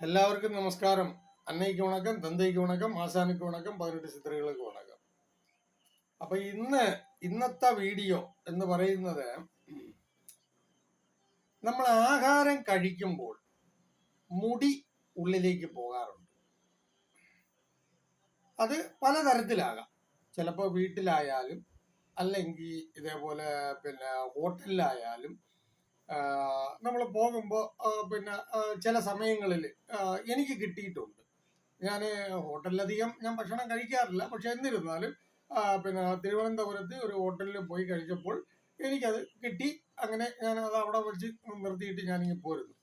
எல்லாருக்கும் நமஸ்காரம் அன்னைக்கு வணக்கம் தந்தைக்கு வணக்கம் ആശാനുക്ക് വണക്കം പതിനെട്ട് ചിത്രകൾക്ക് വണക്കം അപ്പൊ ഇന്ന് ഇന്നത്തെ വീഡിയോ എന്ന് പറയുന്നത് നമ്മൾ ആഹാരം കഴിക്കുമ്പോൾ മുടി ഉള്ളിലേക്ക് പോകാറുണ്ട് അത് പലതരത്തിലാകാം ചിലപ്പോൾ വീട്ടിലായാലും അല്ലെങ്കിൽ ഇതേപോലെ പിന്നെ ഹോട്ടലിലായാലും നമ്മൾ പോകുമ്പോൾ പിന്നെ ചില സമയങ്ങളിൽ എനിക്ക് കിട്ടിയിട്ടുണ്ട്. ഞാൻ ഹോട്ടലിലധികം ഞാൻ ഭക്ഷണം കഴിക്കാറില്ല. പക്ഷെ എന്നിരുന്നാലും പിന്നെ തിരുവനന്തപുരത്ത് ഒരു ഹോട്ടലിൽ പോയി കഴിച്ചപ്പോൾ എനിക്കത് കിട്ടി. അങ്ങനെ ഞാൻ അത് അവിടെ വെച്ച് നിർത്തിയിട്ട് ഞാനിങ്ങനെ പോരുന്നു.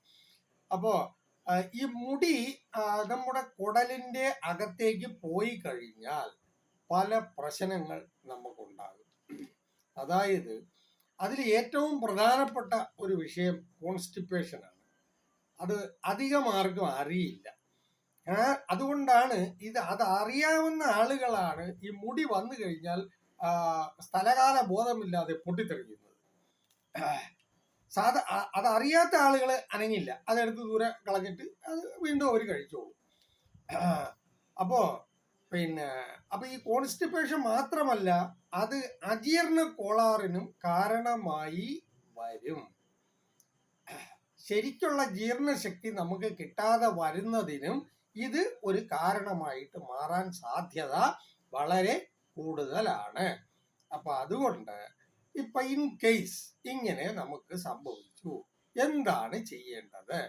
അപ്പോൾ ഈ മുടി നമ്മുടെ കുടലിന്റെ അകത്തേക്ക് പോയി കഴിഞ്ഞാൽ പല പ്രശ്നങ്ങൾ നമുക്കുണ്ടാകും. അതായത് അതിൽ ഏറ്റവും പ്രധാനപ്പെട്ട ഒരു വിഷയം കോൺസ്റ്റിപ്പേഷനാണ്. അത് അധികം ആർക്കും അറിയില്ല. അതുകൊണ്ടാണ് ഇത് അത് അറിയാവുന്ന ആളുകളാണ് ഈ മുടി വന്നു കഴിഞ്ഞാൽ സ്ഥലകാല ബോധമില്ലാതെ പൊട്ടിത്തെറിക്കുന്നത്. സാധാ അതറിയാത്ത ആളുകൾ അനങ്ങില്ല. അതെടുത്ത് ദൂരെ കളഞ്ഞിട്ട് അത് വീണ്ടും അവർ കഴിച്ചോളും. അപ്പോ പിന്നെ അപ്പൊ ഈ കോൺസ്റ്റിപ്പേഷൻ മാത്രമല്ല അത് അജീർണ കോളാറിനും കാരണമായി വരും. ശരിക്കുള്ള ജീർണശക്തി നമുക്ക് കിട്ടാതെ വരുന്നതിനും ഇത് ഒരു കാരണമായിട്ട് മാറാൻ സാധ്യത വളരെ കൂടുതലാണ്. അപ്പൊ അതുകൊണ്ട് ഇപ്പൊ ഇൻ കേസ് ഇങ്ങനെ നമുക്ക് സംഭവിച്ചു. എന്താണ് ചെയ്യേണ്ടത്?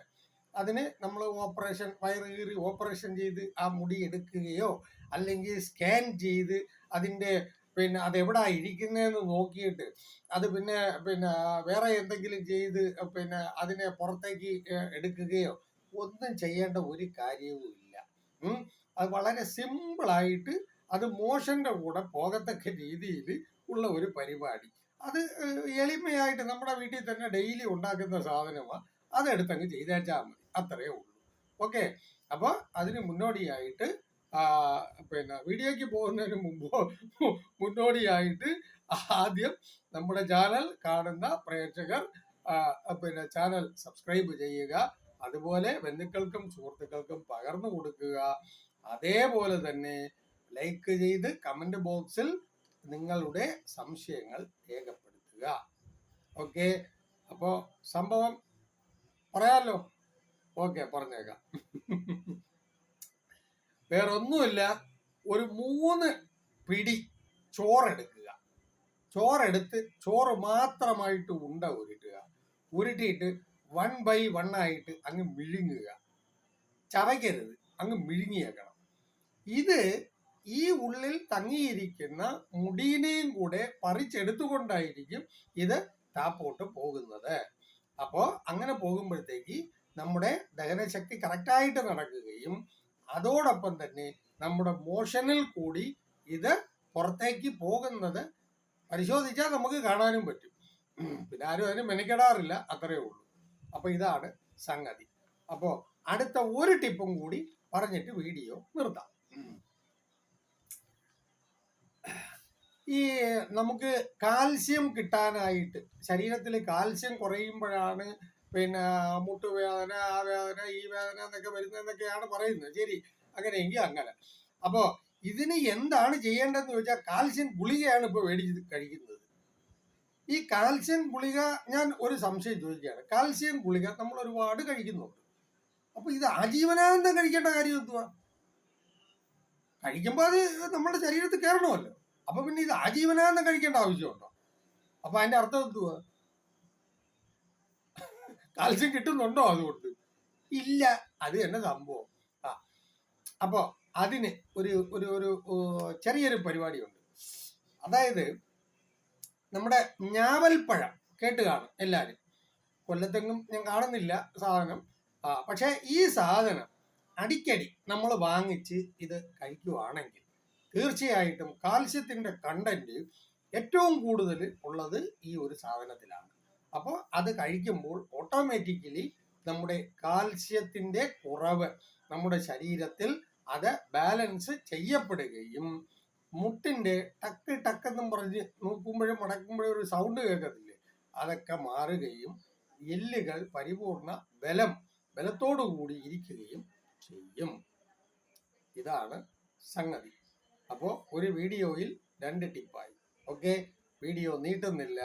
അതിന് നമ്മൾ ഓപ്പറേഷൻ വയറ് കീറി ഓപ്പറേഷൻ ചെയ്ത് ആ മുടി എടുക്കുകയോ അല്ലെങ്കിൽ സ്കാൻ ചെയ്ത് അതിന്റെ പിന്നെ അത് എവിടാ ഇരിക്കുന്നതെന്ന് നോക്കിയിട്ട് അത് പിന്നെ പിന്നെ വേറെ എന്തെങ്കിലും ചെയ്ത് പിന്നെ അതിനെ പുറത്തേക്ക് എടുക്കുകയോ ഒന്നും ചെയ്യേണ്ട ഒരു കാര്യവും ഇല്ല. അത് വളരെ സിമ്പിളായിട്ട് അത് മോഷന്റെ കൂടെ പോകത്തക്ക രീതിയിൽ ഉള്ള ഒരു പരിപാടി. അത് എളിമയായിട്ട് നമ്മുടെ വീട്ടിൽ തന്നെ ഡെയിലി ഉണ്ടാക്കുന്ന സാധനമാണ് അതെടുത്തങ്ങ് ചെയ്തേച്ചാൽ മതി. അത്രയേ ഉള്ളൂ. ഓക്കെ? അപ്പോൾ അതിന് മുന്നോടിയായിട്ട് പിന്നെ വീഡിയോയ്ക്ക് പോകുന്നതിന് മുമ്പ് മുന്നോടിയായിട്ട് ആദ്യം നമ്മുടെ ചാനൽ കാണുന്ന പ്രേക്ഷകർ പിന്നെ ചാനൽ സബ്സ്ക്രൈബ് ചെയ്യുക. അതുപോലെ ബന്ധുക്കൾക്കും സുഹൃത്തുക്കൾക്കും പകർന്നു കൊടുക്കുക. അതേപോലെ തന്നെ ലൈക്ക് ചെയ്ത് കമന്റ് ബോക്സിൽ നിങ്ങളുടെ സംശയങ്ങൾ രേഖപ്പെടുത്തുക. ഓക്കെ? അപ്പോൾ സംഭവം പറയാലോ? ഓക്കെ പറഞ്ഞേക്കാം. വേറൊന്നുമില്ല. ഒരു മൂന്ന് പിടി ചോറെടുക്കുക. ചോറെടുത്ത് ചോറ് മാത്രമായിട്ട് ഉണ്ട ഉരുട്ടുക. ഉരുട്ടിയിട്ട് വൺ ബൈ വൺ ആയിട്ട് അങ്ങ് മിഴുങ്ങുക. ചവയ്ക്കരുത് അങ്ങ് മിഴുങ്ങിയേക്കണം. ഇത് ഈ ഉള്ളിൽ തങ്ങിയിരിക്കുന്ന മുടീനെയും കൂടെ പറിച്ചെടുത്തുകൊണ്ടായിരിക്കും ഇത് താപ്പോട്ട് പോകുന്നത്. അപ്പോൾ അങ്ങനെ പോകുമ്പോഴത്തേക്ക് നമ്മുടെ ദഹനശക്തി കറക്റ്റായിട്ട് നടക്കുകയും അതോടൊപ്പം തന്നെ നമ്മുടെ മോഷനിൽ കൂടി ഇത് പുറത്തേക്ക് പോകുന്നത് പരിശോധിച്ചാൽ നമുക്ക് കാണാനും പറ്റും. പിന്നെ ആരും അതിന് മെനക്കെടാറില്ല അത്രയേ ഉള്ളൂ. അപ്പൊ ഇതാണ് സംഗതി. അപ്പോ അടുത്ത ഒരു ടിപ്പും കൂടി പറഞ്ഞിട്ട് വീഡിയോ നിർത്താം. ഈ നമുക്ക് കാൽസ്യം കിട്ടാനായിട്ട് ശരീരത്തിൽ കാൽസ്യം കുറയുമ്പോഴാണ് പിന്നെ മുട്ടുവേദന ആ വേദന ഈ വേദന എന്നൊക്കെ വരുന്നതെന്നൊക്കെയാണ് പറയുന്നത്. ശരി. അങ്ങനെയെങ്കിൽ അങ്ങനെ. അപ്പോ ഇതിന് എന്താണ് ചെയ്യേണ്ടതെന്ന് ചോദിച്ചാൽ കാൽസ്യം ഗുളികയാണ് ഇപ്പൊ മേടിച്ച് കഴിക്കുന്നത്. ഈ കാൽസ്യം ഗുളിക ഞാൻ ഒരു സംശയം ചോദിക്കുകയാണ്. കാൽസ്യം ഗുളിക നമ്മൾ ഒരുപാട് കഴിക്കുന്നുണ്ട്. അപ്പൊ ഇത് ആജീവനാന്തം കഴിക്കേണ്ട കാര്യം എന്തുവാ? കഴിക്കുമ്പോൾ അത് നമ്മുടെ ശരീരത്തിൽ കയറണമല്ലോ. അപ്പൊ പിന്നെ ഇത് ആജീവനാന്തം കഴിക്കേണ്ട ആവശ്യമുണ്ടോ? അപ്പൊ അതിന്റെ അർത്ഥം എന്തുവാ? കാൽസ്യം കിട്ടുന്നുണ്ടോ അതുകൊണ്ട്? ഇല്ല. അത് തന്നെ സംഭവം. ആ. അപ്പോ അതിന് ഒരു ഒരു ഒരു ചെറിയൊരു പരിപാടിയുണ്ട്. അതായത് നമ്മുടെ ഞാവൽപ്പഴം കേട്ട് കാണും എല്ലാവരും കൊല്ലത്തെങ്ങും ഞാൻ കാണുന്നില്ല സാധനം. ആ പക്ഷെ ഈ സാധനം അടിക്കടി നമ്മൾ വാങ്ങിച്ച് ഇത് കഴിക്കുവാണെങ്കിൽ തീർച്ചയായിട്ടും കാൽസ്യത്തിന്റെ കണ്ടന്റ് ഏറ്റവും കൂടുതൽ ഉള്ളത് ഈ ഒരു സാധനത്തിലാണ്. അപ്പോൾ അത് കഴിക്കുമ്പോൾ ഓട്ടോമാറ്റിക്കലി നമ്മുടെ കാൽസ്യത്തിന്റെ കുറവ് നമ്മുടെ ശരീരത്തിൽ അത് ബാലൻസ് ചെയ്യപ്പെടുകയും മുട്ടിന്റെ ടക്ക് ടക്ക് എന്നും പറഞ്ഞ് നോക്കുമ്പോഴും മടക്കുമ്പോഴും ഒരു സൗണ്ട് കേൾക്കത്തില്ലേ? അതൊക്കെ മാറുകയും എല്ലുകൾ പരിപൂർണ ബലം ബലത്തോടു കൂടി ഇരിക്കുകയും ചെയ്യും. ഇതാണ് സംഗതി. അപ്പോൾ ഒരു വീഡിയോയിൽ രണ്ട് ടിപ്പായി ഓക്കെ വീഡിയോ നീട്ടുന്നില്ല.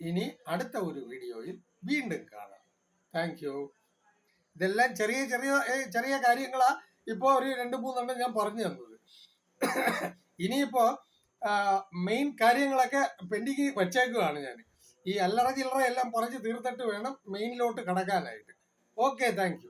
ഇനി അടുത്ത ഒരു വീഡിയോയിൽ വീണ്ടും കാണാം. താങ്ക് യു ഇതെല്ലാം ചെറിയ ചെറിയ ചെറിയ കാര്യങ്ങളാ ഇപ്പോ ഒരു രണ്ട് മൂന്നെണ്ണം ഞാൻ പറഞ്ഞു തന്നത്. ഇനിയിപ്പോ മെയിൻ കാര്യങ്ങളൊക്കെ പെൻഡിങ് വെച്ചേക്കുവാണ് ഞാൻ. ഈ അല്ലറ ചില്ലറ എല്ലാം പറഞ്ഞു തീർത്തിട്ട് വേണം മെയിനിലോട്ട് കടക്കാനായിട്ട്. Okay thank